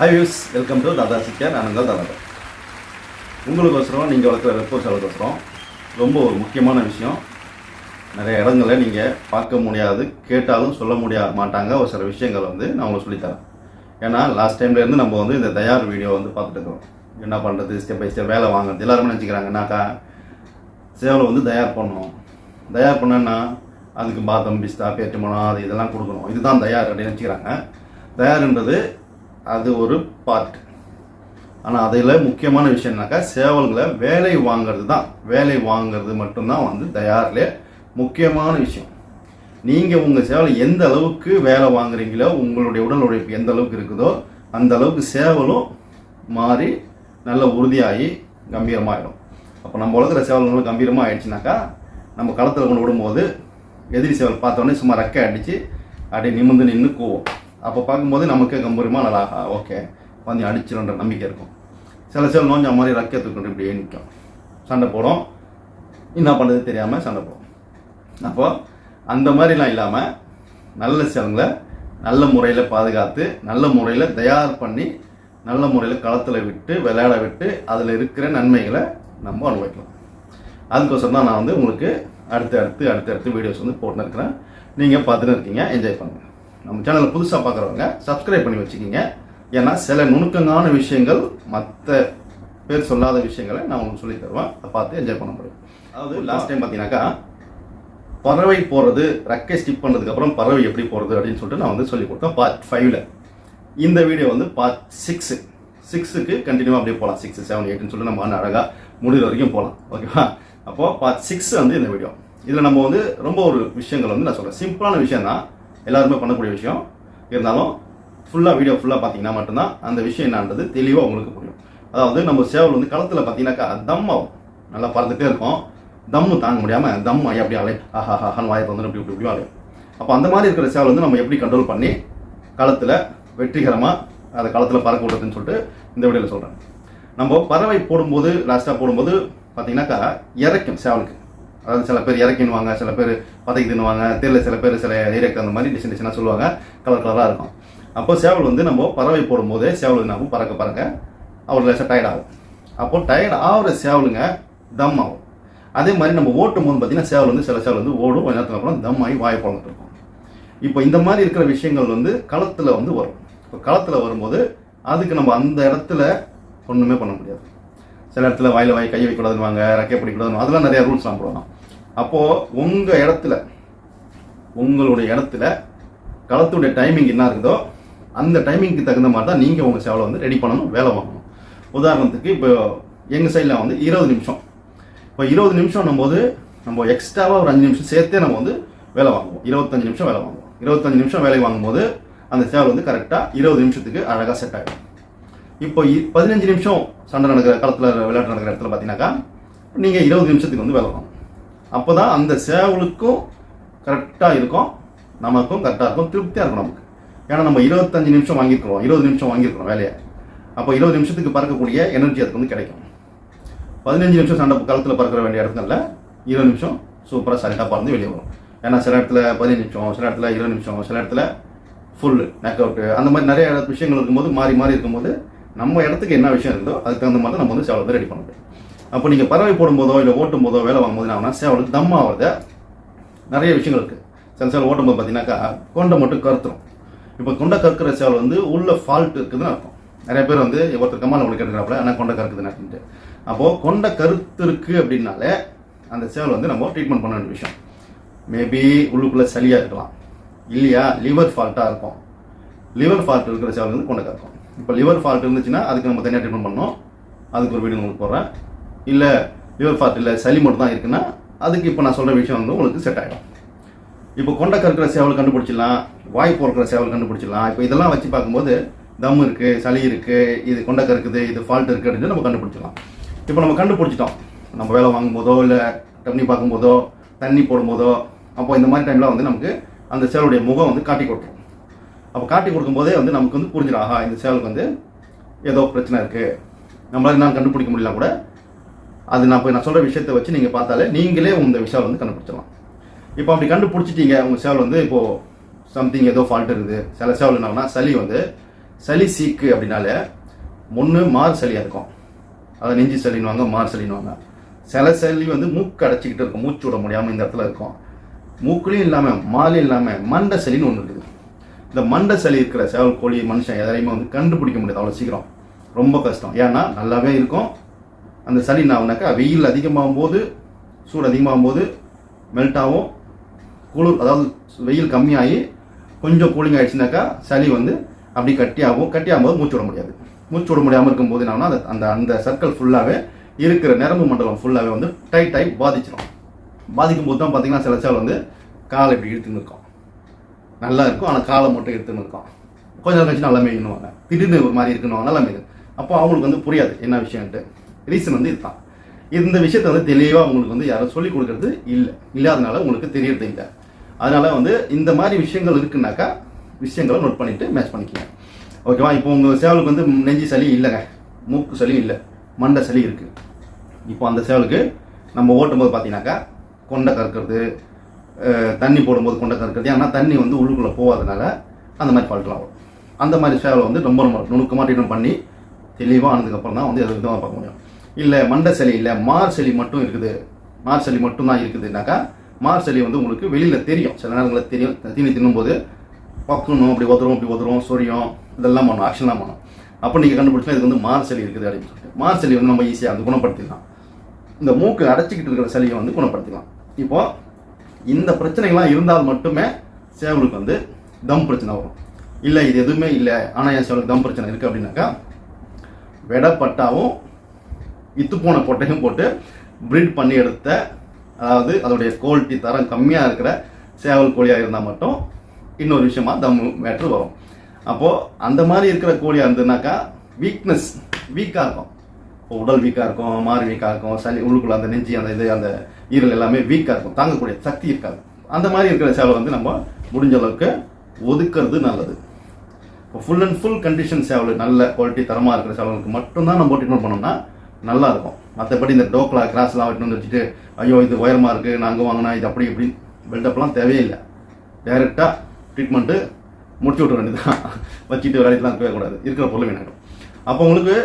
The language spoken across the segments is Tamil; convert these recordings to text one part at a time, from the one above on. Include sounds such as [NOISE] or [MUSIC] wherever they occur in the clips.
Hi views welcome to Dada Shikhar நானுங்கள் தாதா உங்களுக்கோசரம் நீங்கள் வளர்க்குற வெப்போர் சேவலுக்கோசரம் ரொம்ப ஒரு முக்கியமான விஷயம். நிறைய இடங்களை நீங்கள் பார்க்க முடியாது கேட்டாலும் சொல்ல முடியா மாட்டாங்க. ஒரு சில விஷயங்கள் வந்து நான் உங்களுக்கு சொல்லித்தரேன். ஏன்னா லாஸ்ட் டைம்லேருந்து நம்ம வந்து இந்த தயார் வீடியோ வந்து பார்த்துட்டு இருக்கோம் என்ன பண்ணுறது ஸ்டெப் பை ஸ்டெப் வேலை வாங்குறது. எல்லாருமே நினச்சிக்கிறாங்கனாக்கா சேவலை வந்து தயார் பண்ணணும். தயார் பண்ணனா அதுக்கு பாதம் பிஸ்தா பேட்டுமணம் அது இதெல்லாம் கொடுக்கணும். இதுதான் தயார் அப்படின்னு நினச்சிக்கிறாங்க. தயார்ன்றது அது ஒரு பார்ட் ஆனால் அதில் முக்கியமான விஷயம்னாக்கா சேவல்களை வேலை வாங்கிறது தான். வேலை வாங்குறது மட்டும்தான் வந்து தயாரில் முக்கியமான விஷயம். நீங்கள் உங்கள் சேவலை எந்த அளவுக்கு வேலை வாங்குறீங்களோ உங்களுடைய உடல் உழைப்பு எந்த அளவுக்கு இருக்குதோ அந்த அளவுக்கு சேவலும் மாறி நல்ல உறுதியாகி கம்பீரமாகிடும் அப்போ நம்ம வளர்க்குற சேவல்களும் கம்பீரமாக ஆயிடுச்சுனாக்கா நம்ம களத்தில் கொண்டு விடும்போது எதிரி சேவல் பார்த்தோன்னே சும்மா ரெக்கை அடித்து அப்படியே நிமிர்ந்து நின்று கூவோம். அப்போ பார்க்கும்போது நமக்கே கம்பீரமாக நல்லா ஓகே. வந்து அடிச்சிடன்ற நம்பிக்கை இருக்கும். சில சில நோஞ்ச மாதிரி ரெக்கை தூக்கிட்டு இப்படியே நிற்கும் சண்டை போடும். என்ன பண்ணுறது தெரியாமல் சண்டை போடும். அப்போ அந்த மாதிரிலாம் இல்லாமல் நல்ல சிலங்களை நல்ல முறையில் பாதுகாத்து நல்ல முறையில் தயார் பண்ணி நல்ல முறையில் களத்தில் விட்டு விளையாட விட்டு அதில் இருக்கிற நன்மைகளை நம்ம அனுபவிக்கலாம். அதுக்கோசரம் தான் நான் வந்து உங்களுக்கு அடுத்து அடுத்து அடுத்து அடுத்து வீடியோஸ் வந்து போட்டுன்னு இருக்கிறேன். நீங்கள் பார்த்துன்னு இருக்கீங்க. என்ஜாய் பண்ணுங்கள் நம்ம சேனலை புதுசாக பார்க்குறவங்க சப்ஸ்கிரைப் பண்ணி வச்சுக்கிங்க. ஏன்னா சில நுணுக்கமான விஷயங்கள் மற்ற பேர் சொல்லாத விஷயங்களை நான் உங்களுக்கு சொல்லி தருவேன். அதை பார்த்து என்ஜாய் பண்ண முடியும். அதாவது லாஸ்ட் டைம் பார்த்தீங்கன்னாக்கா பறவை போகிறது ரெக்கை ஸ்டிப் பண்ணதுக்கு அப்புறம் பறவை எப்படி போகிறது அப்படின்னு சொல்லிட்டு நான் வந்து சொல்லி கொடுத்தேன் பார்ட் ஃபைவ்ல இந்த வீடியோ வந்து பார்ட் சிக்ஸு சிக்ஸுக்கு கண்டினியூவாக அப்படியே போகலாம் சிக்ஸ் செவன் எயிட்னு சொல்லிட்டு நம்ம அழகாக முடிகிற வரைக்கும் போகலாம் ஓகேவா அப்போது பார்ட் சிக்ஸ் வந்து இந்த வீடியோ இதில் நம்ம வந்து ரொம்ப ஒரு விஷயங்கள் வந்து நான் சொல்கிறேன் சிம்பிளான விஷயம் தான் எல்லாருமே பண்ணக்கூடிய விஷயம். இருந்தாலும் ஃபுல்லாக வீடியோ ஃபுல்லாக பார்த்தீங்கன்னா மட்டும்தான் அந்த விஷயம் என்னன்றது தெளிவாக உங்களுக்கு புரியும். அதாவது நம்ம சேவல் வந்து களத்தில் பார்த்தீங்கன்னாக்கா தம் ஆகும். நல்லா பறந்துகிட்டே இருக்கும். தம்மு தாங்க முடியாமல் தம் ஆகி அப்படியே அலை ஆஹா ஹான்னு வாயை வந்து இப்படி இப்படி இப்படி அலையும். அப்போ அந்த மாதிரி இருக்கிற சேவல் வந்து நம்ம எப்படி கண்ட்ரோல் பண்ணி களத்தில் வெற்றிகரமாக அதை களத்தில் பறக்க விடுறதுன்னு சொல்லிட்டு இந்த வீடியோவில் சொல்கிறேன் நம்ம பறவை போடும்போது லாஸ்ட்டாக போடும்போது பார்த்தீங்கன்னாக்கா இறக்கும் சேவலுக்கு. அதாவது சில பேர் இறக்கினுவாங்க சில பேர் பதக்கி தின்னுவாங்க தெரியல சில பேர் சில ஏரியாக்கு அந்த மாதிரி டிசைன் டிசைனாக சொல்லுவாங்க. கலர் கலராக இருக்கும். அப்போ சேவல் வந்து நம்ம பறவை போடும்போது சேவல் நம்ம பறக்க பறக்க அவர் லேசாக டயர்ட் ஆகும். அப்போ டயர்ட் ஆகிற சேவலுங்க தம் ஆகும். அதே மாதிரி நம்ம ஓட்டும் போது பார்த்தீங்கன்னா சேவல் வந்து சில சேவல் வந்து ஓடும். கொஞ்ச நேரத்துக்கு அப்புறம் தம் ஆகி வாய் பிறந்துட்டு இருக்கும். இப்போ இந்த மாதிரி இருக்கிற விஷயங்கள் வந்து களத்தில் வந்து வரும். இப்போ களத்தில் வரும்போது அதுக்கு நம்ம அந்த இடத்துல ஒன்றுமே பண்ண முடியாது. சில இடத்துல வாயில் வாய் கை வைக்கூடாதுன்னு ரெக்கை பிடிக்கூடாதுன்னு அதெல்லாம் நிறைய ரூல்ஸ்லாம் போடலாம் அப்போது உங்கள் இடத்துல உங்களுடைய இடத்துல களத்துடைய டைமிங் என்ன இருக்குதோ அந்த டைமிங்க்கு தகுந்த மாதிரி தான் நீங்கள் உங்கள் சேவலை வந்து ரெடி பண்ணணும் வேலை வாங்கணும் உதாரணத்துக்கு இப்போ எங்கள் சைடில் வந்து இருபது நிமிஷம். இப்போ இருபது நிமிஷம் போது நம்ம எக்ஸ்ட்ராவாக ஒரு அஞ்சு நிமிஷம் சேர்த்தே நம்ம வந்து வேலை வாங்குவோம். இருபத்தஞ்சு நிமிஷம் வேலை வாங்குவோம். இருபத்தஞ்சு நிமிஷம் வேலை வாங்கும்போது அந்த சேவல் வந்து கரெக்டாக இருபது நிமிஷத்துக்கு அழகாக செட் ஆகிடும் இப்போ பதினஞ்சு நிமிஷம் சண்டை நடக்கிற களத்தில் விளையாட்டு நடக்கிற இடத்துல பார்த்தீங்கன்னாக்கா நீங்கள் இருபது நிமிஷத்துக்கு வந்து வேலை அப்போ தான் அந்த சேவலுக்கும் கரெக்டாக இருக்கும் நமக்கும் கரெக்டாக இருக்கும் திருப்தியாக இருக்கும் நமக்கு. ஏன்னா நம்ம இருபத்தஞ்சு நிமிஷம் வாங்கியிருக்கிறோம் இருபது நிமிஷம் வாங்கியிருக்கிறோம் வேலையை. அப்போ இருபது நிமிஷத்துக்கு பறக்கக்கூடிய எனர்ஜி அதுக்கு வந்து கிடைக்கும். பதினஞ்சு நிமிஷம் சண்டை களத்தில் பறக்கிற வேண்டிய இடத்துல இருபது நிமிஷம் சூப்பராக சரிட்டாக பறந்து வெளியே வரும். ஏன்னா சில இடத்துல பதினஞ்சு நிமிஷம் சில இடத்துல இருபது நிமிஷம் சில இடத்துல ஃபுல்லு நெக் அவுட்டு அந்த மாதிரி நிறைய விஷயங்கள் இருக்கும்போது மாறி மாறி இருக்கும்போது நம்ம இடத்துக்கு என்ன விஷயம் இருந்தோ அதுக்கு தகுந்த மாதிரி நம்ம வந்து சேவல் வந்து ரெடி பண்ண முடியும் அப்போ நீங்கள் பறவை போடும்போதோ இல்லை ஓட்டும் போதோ வேலை வாங்கும்போது என்ன ஆகும்னா சேவலுக்கு தம் ஆகிறத நிறைய விஷயங்கள் இருக்குது சில சேவல் ஓட்டும்போது பார்த்தீங்கன்னாக்கா கொண்டை மட்டும் கருத்துரும். இப்போ கொண்டை கற்கிற சேவல் வந்து உள்ள ஃபால்ட் இருக்குதுன்னு அர்த்தம். நிறைய பேர் வந்து ஒருத்தர் கம்மால் உங்களுக்கு கேட்டுக்கிறாப்புல ஆனால் கொண்டை கறக்குதுன்னு அப்படின்ட்டு. அப்போது கொண்டை கருத்து இருக்குது அப்படின்னாலே அந்த சேவல் வந்து நம்ம ட்ரீட்மெண்ட் பண்ண வேண்டிய விஷயம். மேபி உள்ளுக்குள்ளே சளியாக இருக்கலாம். இல்லையா லிவர் ஃபால்ட்டாக இருக்கும். லிவர் ஃபால்ட் இருக்கிற சேவல் வந்து கொண்டை கறக்கும் இப்போ லிவர் ஃபால்ட் இருந்துச்சுன்னா அதுக்கு நம்ம தனியாக ட்ரீட்மெண்ட் பண்ணோம் அதுக்கு ஒரு வீடியோ உங்களுக்கு போடுறேன். இல்லை லிவர் ஃபால்ட் இல்லை சளி மட்டும் தான் இருக்குன்னா அதுக்கு இப்போ நான் சொல்கிற விஷயம் வந்து உங்களுக்கு செட் ஆகிடும் இப்போ கொண்ட கறக்கிற சேவல் கண்டுபிடிச்சிடலாம் வாய் பொறுக்கிற சேவல் கண்டுபிடிச்சிடலாம். இப்போ இதெல்லாம் வச்சு பார்க்கும்போது தம் இருக்குது சளி இருக்குது இது கொண்ட கறக்குது இது ஃபால்ட் இருக்குது அப்படின்னு நம்ம கண்டுபிடிச்சிடலாம். இப்போ நம்ம கண்டுபிடிச்சிட்டோம். நம்ம வேலை வாங்கும்போதோ இல்லை தண்ணி பார்க்கும்போதோ தண்ணி போடும்போதோ அப்போ இந்த மாதிரி டைமில் வந்து நமக்கு அந்த சேவலுடைய முகம் வந்து காட்டி கொடுத்துரும் அப்போ காட்டி கொடுக்கும்போதே வந்து நமக்கு வந்து புரிஞ்சிடும் ஆஹா இந்த சேவலுக்கு வந்து ஏதோ பிரச்சனை இருக்குது நம்மளால என்ன கண்டுபிடிக்க முடியல கூட அது நான் இப்போ நான் சொல்கிற விஷயத்தை வச்சு நீங்கள் பார்த்தாலே நீங்களே இந்த விஷயம் வந்து கண்டுபிடிச்சிடலாம். இப்போ அப்படி கண்டுபிடிச்சிட்டீங்க உங்கள் சேவல் வந்து இப்போது சம்திங் ஏதோ ஃபால்ட் இருக்குது. சில சேவல் என்னன்னா சளி வந்து சளி சீக்கு அப்படின்னாலே ஒன்று மார் சளியாக இருக்கும். அதை நெஞ்சு சளின்னுவாங்க மார் சளின்னுவாங்க. சில சளி வந்து மூக்கு அடைச்சிக்கிட்டு இருக்கும் மூச்சு விட முடியாமல் இந்த இடத்துல இருக்கும். மூக்குலையும் இல்லாமல் மாலையும் இல்லாமல் மண்டை சளின்னு ஒன்று இருக்குது. இந்த மண்டை சளி இருக்கிற சேவல் கோழி மனுஷன் எதையுமே வந்து கண்டுபிடிக்க முடியாது அவ்வளோ சீக்கிரம். ரொம்ப கஷ்டம். ஏன்னா நல்லாவே இருக்கும். அந்த சளி என்ன ஆகுனாக்கா வெயில் அதிகமாகும் போது சூடு அதிகமாகும் போது மெல்ட் ஆகும். குளிர் அதாவது வெயில் கம்மியாகி கொஞ்சம் கூலிங் ஆகிடுச்சுனாக்கா சளி வந்து அப்படி கட்டியாகும் கட்டியாகும் போது மூச்சு விட முடியாது. மூச்சு விட முடியாமல் இருக்கும்போது என்னன்னா அந்த அந்த அந்த சர்க்கிள் ஃபுல்லாகவே இருக்கிற நரம்பு மண்டலம் ஃபுல்லாகவே வந்து டைட் ஆகி பாதிச்சிடும். பாதிக்கும் போது தான் பார்த்தீங்கன்னா சில சேவல் வந்து காலை இப்படி இழுத்துன்னு இருக்கும். நல்லா இருக்கும் ஆனால் காலை மட்டும் எடுத்துன்னு இருக்கும் கொஞ்ச நேரம் கழிச்சு நல்லா மேய்க்கணுவாங்க திடீர்னு ஒரு மாதிரி இருக்கணும் நல்லா மேய்க்கணும் அப்போ அவங்களுக்கு வந்து புரியாது என்ன விஷயம்ட்டு ரீசன் வந்து இதுதான். இந்த விஷயத்த வந்து தெளிவாக உங்களுக்கு வந்து யாரும் சொல்லிக் கொடுக்கறது இல்லை. இல்லாதனால உங்களுக்கு தெரியறது இல்லை. அதனால வந்து இந்த மாதிரி விஷயங்கள் இருக்குனாக்கா விஷயங்களை நோட் பண்ணிட்டு மேட்ச் பண்ணிக்கங்க. ஓகேவா இப்போ உங்கள் சேவலுக்கு வந்து நெஞ்சு சளி இல்லைங்க. மூக்கு சளி இல்லை. மண்டை சளி இருக்குது இப்போ அந்த சேவலுக்கு நம்ம ஓட்டும்போது பார்த்தீங்கன்னாக்கா கொண்டை கறக்கிறது தண்ணி போடும்போது கொண்டை இருக்கிறது ஏன்னா தண்ணி வந்து உள்ளுக்குள்ளே போகாதனால அந்த மாதிரி ஃபால்ட்லாம் வரும். அந்த மாதிரி சேவலை வந்து ரொம்ப ரொம்ப நுணுக்கமாக ட்ரீட்மெண்ட் பண்ணி தெளிவாக ஆனதுக்கப்புறம் தான் வந்து எது விதமாக பார்க்க முடியும். இல்லை மண்டை சளி இல்லை மார் சளி மட்டும் இருக்குது. மார் சளி மட்டும் தான் இருக்குதுனாக்கா மார் சளி வந்து உங்களுக்கு வெளியில் தெரியும். சில நேரங்களில் தெரியும். தீனி தின்னும்போது பக்கணும் அப்படி உதறும் இப்படி உதறும் சொரியும் இதெல்லாம் பண்ணும் ஆக்ஷன்லாம் பண்ணும். அப்போ நீங்கள் கண்டுபிடிச்சா இது வந்து மார் சளி இருக்குது அப்படின்னு சொல்லிட்டு. மார் சளி வந்து நம்ம ஈஸியாக வந்து குணப்படுத்திடலாம். இந்த மூக்கு அடைச்சிக்கிட்டு இருக்கிற சளியை வந்து குணப்படுத்திக்கலாம். இப்போது இந்த பிரச்சனைகள்லாம் இருந்தால் மட்டுமே சேவலுக்கு வந்து தம் பிரச்சனை வரும். இல்லை இது எதுவுமே இல்லை. ஆனால் என் சேவலுக்கு தம் பிரச்சனை இருக்குது அப்படின்னாக்கா வெடப்பட்டாவும் இத்து போன பொட்டையும் போட்டு ப்ரீட் பண்ணி எடுத்த அதாவது அதோடைய குவாலிட்டி தரம் கம்மியாக இருக்கிற சேவல் கோழியாக இருந்தால் மட்டும் இன்னொரு விஷயமா தம் மேட்ரு வரும். அப்போது அந்த மாதிரி இருக்கிற கோழியாக இருந்ததுனாக்கா வீக்னஸ் வீக்காக இருக்கும். உடல் வீக்காக இருக்கும் மாறு வீக்காக இருக்கும் சளி உள்ளுக்குள்ள அந்த நெஞ்சு அந்த இது அந்த ஈரல் எல்லாமே வீக்காக இருக்கும் தாங்கக்கூடிய சக்தி இருக்காது. அந்த மாதிரி இருக்கிற சேவலை வந்து நம்ம முடிஞ்ச அளவுக்கு ஒதுக்குறது நல்லது. இப்போ ஃபுல் அண்ட் ஃபுல் கண்டிஷன் சேவல் நல்ல குவாலிட்டி தரமாக இருக்கிற சேவலுக்கு மட்டும்தான் நம்ம ட்ரீட்மெண்ட் பண்ணோம்னா நல்லா இருக்கும். மற்றபடி இந்த டோக்லா கிராஸ்லாம் வெட்டிட்டு வந்து வச்சுட்டு ஐயோ இது உயரமாக இருக்குது நான் அங்கே வாங்கினா இது அப்படி இப்படி பில்டப்லாம் தேவையில்லை. டைரெக்டாக ட்ரீட்மெண்ட்டு முடிச்சு விட்ற வேண்டியதுதான். வச்சுட்டு விளையாட்டுலாம் இருக்கவே கூடாது. இருக்கிற பொருள் வேணும் அப்போ உங்களுக்கு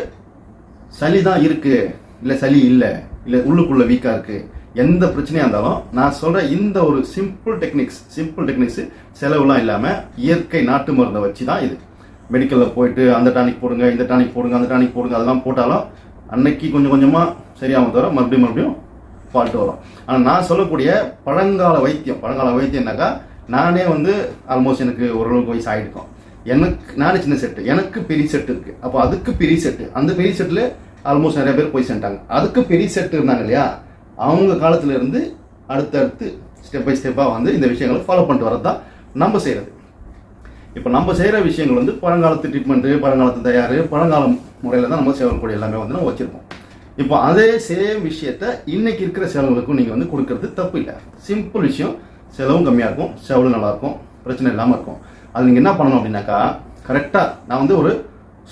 சளி தான் இருக்குது இல்லை சளி இல்லை இல்லை உள்ளுக்குள்ளே வீக்காக இருக்குது எந்த பிரச்சனையாக இருந்தாலும் நான் சொல்கிற இந்த ஒரு சிம்பிள் டெக்னிக்ஸ் சிம்பிள் டெக்னிக்ஸ் செலவுலாம் இல்லாமல் இயற்கை நாட்டு மருந்தை வச்சு தான் இது மெடிக்கலில் போயிட்டு அந்த டானிக் போடுங்க இந்த டானிக் போடுங்க அந்த டானிக் போடுங்க அதெல்லாம் போட்டாலும் அன்னைக்கு கொஞ்சம் கொஞ்சமாக சரியாகும் தவிர மறுபடியும் மறுபடியும் ஃபால்ட்டு வரும். ஆனால் நான் சொல்லக்கூடிய பழங்கால வைத்தியம் பழங்கால வைத்தியம்னாக்கா நானே வந்து ஆல்மோஸ்ட் எனக்கு ஓரளவுக்கு வயசு ஆகிருக்கும் எனக்கு நானே சின்ன செட்டு எனக்கு பெரிய செட்டு இருக்கு. அப்போ அதுக்கு பெரிய செட்டு அந்த பெரிய செட்டில் ஆல்மோஸ்ட் நிறைய பேர் போய் சேர்ந்துட்டாங்க. அதுக்கு பெரிய செட்டு இருந்தாங்க இல்லையா? அவங்க காலத்துல இருந்து அடுத்தடுத்து ஸ்டெப் பை ஸ்டெப்பாக வந்து இந்த விஷயங்களை ஃபாலோ பண்ணிட்டு வரது தான் நம்ம செய்கிறது இப்போ நம்ம செய்கிற விஷயங்கள் வந்து பழங்காலத்து ட்ரீட்மெண்ட்டு பழங்காலத்து தயார் பழங்கால முறையில் தான் நம்ம சேவல்கூடிய எல்லாமே வந்து நம்ம வச்சுருக்கோம் இப்போ அதே சேம் விஷயத்த இன்னைக்கு இருக்கிற செலவுகளுக்கும் நீங்கள் வந்து கொடுக்கறது தப்பு இல்லை. சிம்பிள் விஷயம் செலவும் கம்மியாக இருக்கும் செலவும் நல்லாயிருக்கும் பிரச்சனை இல்லாமல் இருக்கும். அது நீங்கள் என்ன பண்ணணும் அப்படின்னாக்கா கரெக்டாக நான் வந்து ஒரு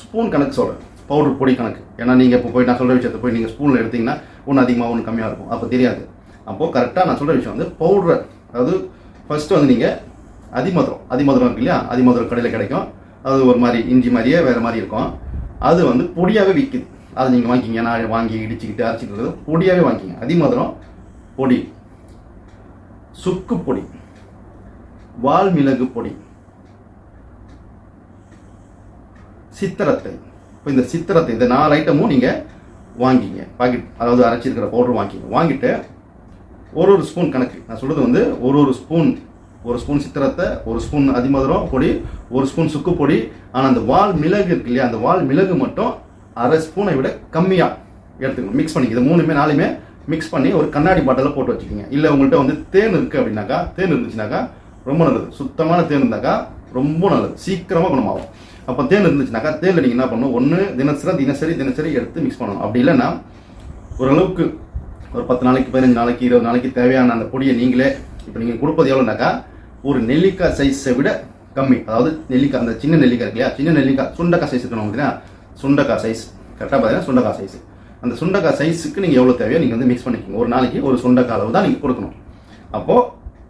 ஸ்பூன் கணக்கு சொல்கிறேன் பவுடர் பொடி கணக்கு. ஏன்னா நீங்கள் இப்போ போய் நான் சொல்கிற விஷயத்தை போய் நீங்கள் ஸ்பூனில் எடுத்தீங்கன்னா ஒன்று அதிகமாக ஒன்று கம்மியாக இருக்கும். அப்போ தெரியாது. அப்போது கரெக்டாக நான் சொல்கிற விஷயம் வந்து பவுடர் அதாவது ஃபஸ்ட்டு வந்து நீங்கள் அதிமதுரம் அதிமதுரம் இருக்கு இல்லையா? அதிமதுரம் கடையில் கிடைக்கும். அது ஒரு மாதிரி இஞ்சி மாதிரியே வேறு மாதிரி இருக்கும். அது வந்து பொடியாகவே விற்கிது அதை நீங்கள் வாங்கிக்கிங்க. நான் வாங்கி இடிச்சுக்கிட்டு அரைச்சிக்கிறது பொடியாகவே வாங்கிக்கிங்க. அதிமதுரம் பொடி. சுக்கு பொடி. வால் மிளகு பொடி. சித்திரத்தை. இப்போ இந்த சித்திரத்தை இந்த நாலு ஐட்டமும் நீங்கள் வாங்கிங்க. பாக்கெட் அதாவது அரைச்சிருக்கிற பவுடர் வாங்கிங்க. வாங்கிட்டு ஒரு ஒரு ஸ்பூன் கணக்கு. நான் சொல்கிறது வந்து ஒரு ஒரு ஸ்பூன் ஒரு ஸ்பூன் சித்திரத்தை ஒரு ஸ்பூன் அதிமதுரம் பொடி ஒரு ஸ்பூன் சுக்கு பொடி. ஆனால் அந்த வால் மிளகு இருக்கு இல்லையா அந்த வால் மிளகு மட்டும் அரை ஸ்பூனை விட கம்மியாக எடுத்துக்கணும். மிக்ஸ் பண்ணிக்க இது மூணுமே நாலுமே மிக்ஸ் பண்ணி ஒரு கண்ணாடி பாட்டிலில் போட்டு வச்சுக்கோங்க. இல்லை உங்கள்கிட்ட வந்து தேன் இருக்குது அப்படின்னாக்கா தேன் இருந்துச்சுனாக்கா ரொம்ப நல்லது. சுத்தமான தேன் இருந்தாக்கா ரொம்ப நல்லது. சீக்கிரமாக குணமாகும். அப்போ தேன் இருந்துச்சுனாக்கா தேனில் நீங்கள் என்ன பண்ணணும்? ஒன்று தினசரி தினசரி தினசரி எடுத்து மிக்ஸ் பண்ணணும். அப்படி இல்லைன்னா ஓரளவுக்கு ஒரு பத்து நாளைக்கு பதினஞ்சு நாளைக்கு இருபது நாளைக்கு தேவையான அந்த பொடியை நீங்களே இப்போ நீங்கள் கொடுப்பது எவ்வளோனாக்கா ஒரு நெல்லிக்காய் சைஸை விட கம்மி. அதாவது நெல்லிக்காய் அந்த சின்ன நெல்லிக்காய் இருக்கு இல்லையா சின்ன நெல்லிக்காய் சுண்டக்காய் சைஸ் இருக்கணும் பார்த்தீங்கன்னா சுண்டக்காய் சைஸ் கரெக்டாக பார்த்தீங்கன்னா சுண்டக்காய் சைஸ் அந்த சுண்டக்காய் சைஸுக்கு நீங்கள் எவ்வளோ தேவையோ நீங்கள் வந்து மிக்ஸ் பண்ணிக்கோங்க. ஒரு நாளைக்கு ஒரு சுண்டக்காய் அளவு தான் நீங்கள் கொடுக்கணும். அப்போது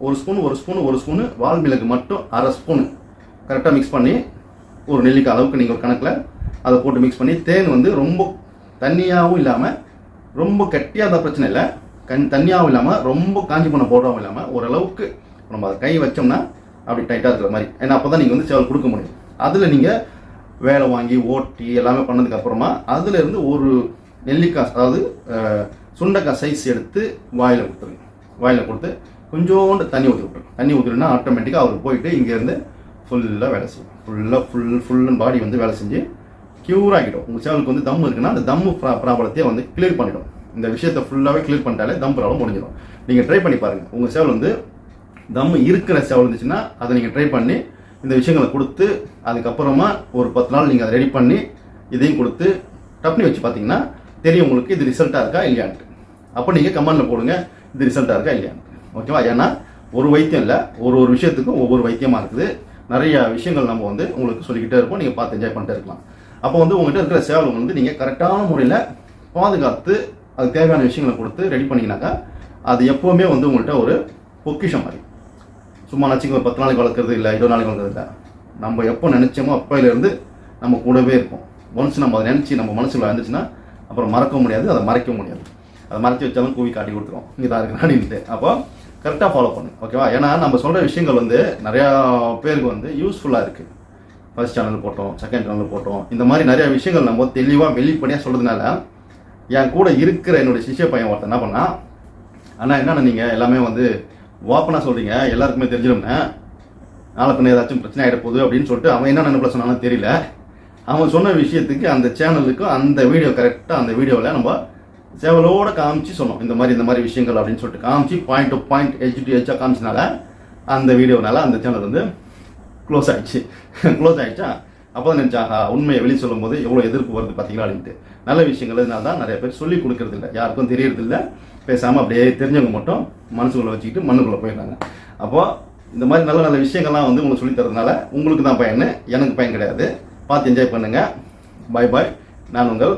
ஒரு ஸ்பூன் ஒரு ஸ்பூன் ஒரு ஸ்பூனு வால் மிளகு மட்டும் அரை ஸ்பூனு கரெக்டாக மிக்ஸ் பண்ணி ஒரு நெல்லிக்காய் அளவுக்கு நீங்கள் ஒரு கணக்கில் அதை போட்டு மிக்ஸ் பண்ணி தேன் வந்து ரொம்ப தண்ணியாகவும் இல்லாமல் ரொம்ப கட்டியாக அந்த பிரச்சனை இல்லை. கண் தண்ணியாகவும் இல்லாமல் ரொம்ப காஞ்சி பண்ண போடுறவும் இல்லாமல் ஓரளவுக்கு நம்ம அதை கை வச்சோம்னா அப்படி டைட்டாக இருக்கிற மாதிரி. ஏன்னா அப்போ தான் நீங்கள் வந்து சேவல் கொடுக்க முடியும். அதில் நீங்கள் வேலை வாங்கி ஓட்டி எல்லாமே பண்ணதுக்கப்புறமா அதுலேருந்து ஒரு நெல்லிக்காய் அதாவது சுண்டைக்காய் சைஸ் எடுத்து வாயில் கொடுத்துருங்க. வாயில் கொடுத்து கொஞ்சோண்டு தண்ணி ஊற்றி விட்டுருங்க. தண்ணி ஊற்றுனா ஆட்டோமேட்டிக்காக அவர் போயிட்டு இங்கேருந்து ஃபுல்லாக வேலை செய்யும். ஃபுல்லாக ஃபுல் ஃபுல் அண்ட் பாடி வந்து வேலை செஞ்சு க்யூர் ஆகிடும். உங்கள் சேவலுக்கு வந்து தம் இருக்குன்னா அந்த தம்மு ப்ராப்ளத்தையே வந்து கிளியர் பண்ணிடும். இந்த விஷயத்தை ஃபுல்லாகவே கிளியர் பண்ணிட்டாலே தம் ப்ராப்ளம் முடிஞ்சிடும். நீங்கள் ட்ரை பண்ணி பாருங்கள் உங்கள் சேவல் வந்து தம் இருக்கிற சேவல் இருந்துச்சுன்னா அதை நீங்கள் ட்ரை பண்ணி இந்த விஷயங்களை கொடுத்து அதுக்கப்புறமா ஒரு பத்து நாள் நீங்கள் அதை ரெடி பண்ணி இதையும் கொடுத்து டப்னி வச்சு பார்த்தீங்கன்னா தெரியும் உங்களுக்கு இது ரிசல்ட்டாக இருக்கா இல்லையான்ட்டு. அப்போ நீங்கள் கமெண்டில் போடுங்க இது ரிசல்ட்டாக இருக்கா இல்லையான்ட்டு. ஓகேவா ஏன்னா ஒரு வைத்தியம் இல்லை ஒரு ஒரு விஷயத்துக்கும் ஒவ்வொரு வைத்தியமாக இருக்குது. நிறைய விஷயங்கள் நம்ம வந்து உங்களுக்கு சொல்லிக்கிட்டே இருப்போம். நீங்கள் பார்த்து என்ஜாய் பண்ணிட்டே இருக்கலாம். அப்போ வந்து உங்கள்கிட்ட இருக்கிற சேவல் வந்து நீங்கள் கரெக்டான முறையில் பாதுகாத்து அதுக்கு தேவையான விஷயங்களை கொடுத்து ரெடி பண்ணீங்கன்னாக்கா அது எப்போவுமே வந்து உங்கள்கிட்ட ஒரு பொக்கிஷம் மாதிரி. சும்மா நச்சுக்கு ஒரு பத்து நாளைக்கு வளர்க்குறது இல்லை இருபது நாளைக்கு வளர்க்குறது இல்லை. நம்ம எப்போ நினச்சோமோ அப்பையிலேருந்து நம்ம கூடவே இருப்போம். ஒன்ஸ் நம்ம அதை நினச்சி நம்ம மனசில் வந்துச்சுன்னா அப்புறம் மறக்க முடியாது அதை மறைக்க முடியாது. அதை மறைச்சி வச்சாலும் கூவி காட்டி கொடுத்துருவோம் இதாக இருக்கு அப்படின்ட்டு அப்போ கரெக்டாக ஃபாலோ பண்ணு ஓகேவா ஏன்னா நம்ம சொல்கிற விஷயங்கள் வந்து நிறையா பேருக்கு வந்து யூஸ்ஃபுல்லாக இருக்குது ஃபர்ஸ்ட் சேனல் போட்டோம் செகண்ட் சேனல் போட்டோம். இந்த மாதிரி நிறைய விஷயங்கள் நம்ம தெளிவாக வெளிப்படையாக சொல்கிறதுனால என் கூட இருக்கிற என்னுடைய சிஷ்ய பையன் ஒருத்தன் என்ன பண்ணா அண்ணா என்னண்ணா நீங்கள் எல்லாமே வந்து ஓப்பனாக சொல்கிறீங்க எல்லாருக்குமே தெரிஞ்சிடும்னே நாளை பின்ன ஏதாச்சும் பிரச்சனை ஆகிட போகுது அப்படின்னு சொல்லிட்டு அவன் என்ன நினைப்பில் சொன்னாலும் தெரியல. அவன் சொன்ன விஷயத்துக்கு அந்த சேனலுக்கும் அந்த வீடியோ கரெக்டாக அந்த வீடியோவில் நம்ம சேவலோட காமிச்சு சொன்னோம். இந்த மாதிரி இந்த மாதிரி விஷயங்கள் அப்படின்னு சொல்லிட்டு காமிச்சு point to point H to ஹெச்சாக காமிச்சனால அந்த வீடியோனால அந்த சேனல் வந்து க்ளோஸ் ஆயிடுச்சு. [LAUGHS] க்ளோஸ் ஆயிடுச்சா? அப்போ தான் நினச்சா உண்மையை வெளியே சொல்லும் போது எவ்வளோ எதிர்ப்பு வருது பார்த்தீங்களா அப்படின்ட்டு. நல்ல விஷயங்கள் இதனால தான் நிறைய பேர் சொல்லி கொடுக்கறது இல்லை. யாருக்கும் தெரியறதில்ல. பேசாமல் அப்படியே தெரிஞ்சவங்க மட்டும் மனசுக்குள்ளே வச்சுக்கிட்டு மண்ணுக்குள்ளே போயிடுறாங்க. அப்போது இந்த மாதிரி நல்ல நல்ல விஷயங்கள்லாம் வந்து உங்களுக்கு சொல்லி தரதுனால உங்களுக்கு தான் பயன். எனக்கு பயன் கிடையாது. பார்த்து என்ஜாய் பண்ணுங்கள் பாய் பாய் நான் உங்கள்